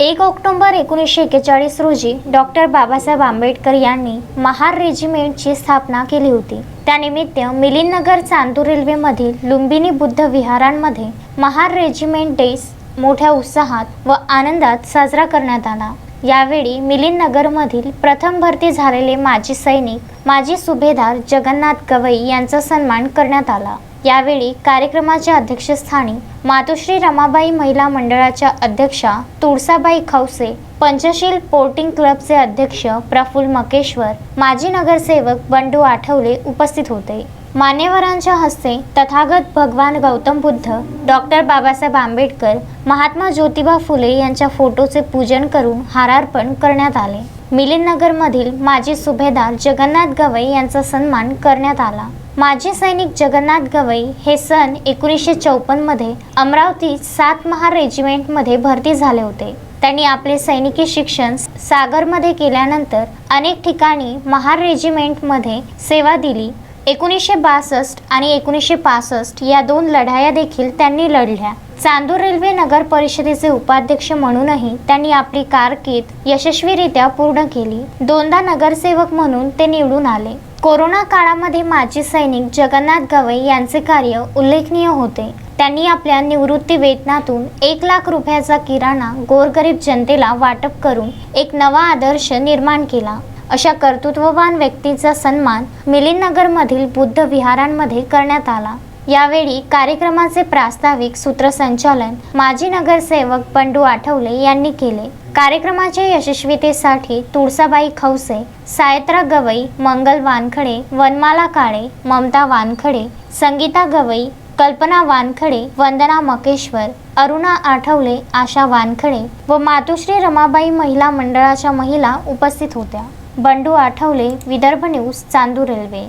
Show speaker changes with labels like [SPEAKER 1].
[SPEAKER 1] एक ऑक्टोबर एकोणीसशे एक्केचाळीस रोजी डॉक्टर बाबासाहेब आंबेडकर यांनी महार रेजिमेंटची स्थापना केली होती. त्यानिमित्त मिलिंदनगर चांदूर रेल्वेमधील लुंबिनी बुद्ध विहारांमध्ये महार रेजिमेंट डेस मोठ्या उत्साहात व आनंदात साजरा करण्यात आला. यावेळी मिलिंदनगरमधील प्रथम भरती झालेले माजी सैनिक माजी सुभेदार जगन्नाथ गवई यांचा सन्मान करण्यात आला. यावेळी कार्यक्रमाच्या अध्यक्षस्थानी मातोश्री रमाबाई महिला मंडळाच्या अध्यक्षा तुळसाबाई खवसे पंचशील पोर्टिंग क्लबचे अध्यक्ष प्रफुल्ल मकेश्वर माजी नगरसेवक बंडू आठवले उपस्थित होते. मान्यवरांच्या हस्ते तथागत भगवान गौतम बुद्ध डॉक्टर बाबासाहेब आंबेडकर महात्मा ज्योतिबा फुले यांच्या फोटोचे पूजन करून हारार्पण करण्यात आले. मिलिंदनगरमधील माजी सुभेदार जगन्नाथ गवई यांचा सन्मान करण्यात आला. माजी सैनिक जगन्नाथ गवई हे सन एकोणीसशे चौपन्नमध्ये अमरावती सात महार रेजिमेंटमध्ये भरती झाले होते. त्यांनी आपले सैनिकी शिक्षण सागरमध्ये केल्यानंतर अनेक ठिकाणी महार रेजिमेंटमध्ये सेवा दिली. एकोणीसशे बासष्ट आणि एकोणीसशे पासष्ट या दोन लढाया देखील त्यांनी लढल्या. चांदूर रेल्वे नगर परिषदेचे उपाध्यक्ष म्हणूनही त्यांनी आपली कारकीर्द यशस्वीरित्या पूर्ण केली. दोनदा नगरसेवक म्हणून ते निवडून आले. कोरोना काळामध्ये माजी सैनिक जगन्नाथ गवई यांचे कार्य उल्लेखनीय होते. त्यांनी आपल्या निवृत्ती वेतनातून एक लाख रुपयाचा किराणा गोरगरीब जनतेला वाटप करून एक नवा आदर्श निर्माण केला. अशा कर्तृत्ववान व्यक्तीचा सन्मान मिलिंदनगरमधील बुद्ध विहारांमध्ये करण्यात आला. यावेळी कार्यक्रमाचे प्रास्ताविक सूत्रसंचालन माजी नगरसेवक बंडू आठवले यांनी केले. कार्यक्रमाच्या यशस्वीतेसाठी तुळसाबाई खवसे सायत्रा गवई मंगल वानखडे वनमाला काळे ममता वानखडे संगीता गवई कल्पना वानखडे वंदना मकेश्वर अरुणा आठवले आशा वानखडे व मातोश्री रमाबाई महिला मंडळाच्या महिला उपस्थित होत्या. Bandu Athawale Vidarbha news Chandur railway